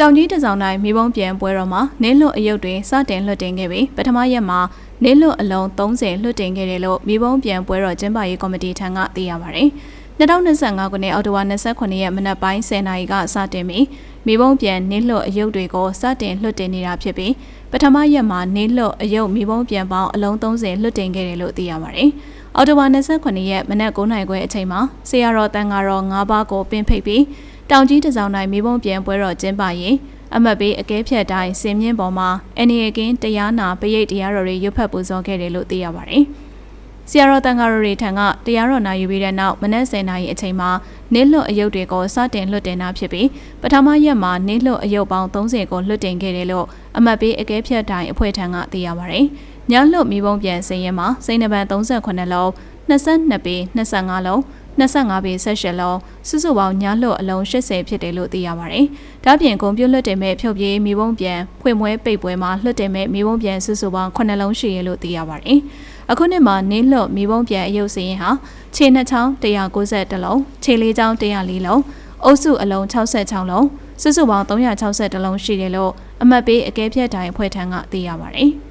တောင်ကြီးတစောင်းတိုင်းမိဘုံပြန်ပွဲတော်မှာနင်းလွတ်အယုတ်တွေစတင်လွတ်တင်ခဲ့ပြီးပထမရက်မှာနင်းလွတ်အလုံး30လွတ်တင်ခဲ့တယ်လို့မိဘုံပြန်ပွဲတော်ကျင်းပရေးကော်မတီထံကသိရပါဗျ။2025ခုနှစ်အောက်တိုဘာ29ရက်မနက်ပိုင်း10:00နာရီကစတင်ပြီးမိဘုံပြန်နင်းလွတ်အယုတ်တွေကိုစတင်လွတ်တင်နေတာဖြစ်ပြီးပထမရက်မှာနင်းလွတ်အယုတ်မိဘုံပြန်ပေါင်းအလုံး30လွတ်တင်ခဲ့တယ်လို့သိရပါဗျ။အော်တိုဘာ29ရက်မနက်9:00နာရီခွဲအချိန်မှာဆရာတော်တန်ဃာတော်9ပါးကိုပင်ဖိတ်ပြီး တောင်ကြီးတစောင်းတိုင်းမိဘုံပြန်ပွဲတော်ကျင်းပရေးအမတ်ပေးအကဲဖြတ်တိုင်းစင်မြင့်ပေါ်မှာ NAK တရားနာပရိတ်တရားတော်တွေရွတ်ဖတ်ပူဇော်ခဲ့တယ်လို့သိရပါတယ်။ဆရာတော်တန်ဃာတော်တွေထံကတရားတော်နာယူပြီးတဲ့နောက်မနက်10:00နာရီအချိန်မှာနေလွတ်အယုတ်တွေကိုစတင်လွတ်တင်တာဖြစ်ပြီးပထမရက်မှာနေလွတ်အယုတ်ပေါင်း30ကိုလွတ်တင်ခဲ့တယ်လို့အမတ်ပေးအကဲဖြတ်တိုင်းအဖွဲ့ထံကသိရပါတယ်။ညလွတ်မိဘုံပြန်စင်ရင်မှာစိန်နံပါတ်38လုံး22ပေ25လုံး 25ပေ18လုံးစုစုပေါင်းညားလွတ်အလုံး80ဖြစ်တယ်လို့သိရပါတယ်။ဒါ့ပြင်ကွန်ပျူလွတ်တင်မဲ့ဖြုတ်ပြေးမိဘုံပြန်ဖွင့်ပွဲပိတ်ပွဲမှာလွတ်တင်မဲ့မိဘုံပြန်စုစုပေါင်း9လုံးရှိရလို့သိရပါတယ်။အခုနှစ်မှာနင်းလွတ်မိဘုံပြန်အယုတ်စရင်ဟာခြေနှစ်ချောင်း190လုံးခြေလေးချောင်း104လုံးအုပ်စုအလုံး66လုံးစုစုပေါင်း362လုံးရှိတယ်လို့အမတ်ပေးအကဲဖြတ်တိုင်းအဖွဲ့ထံကသိရပါတယ်။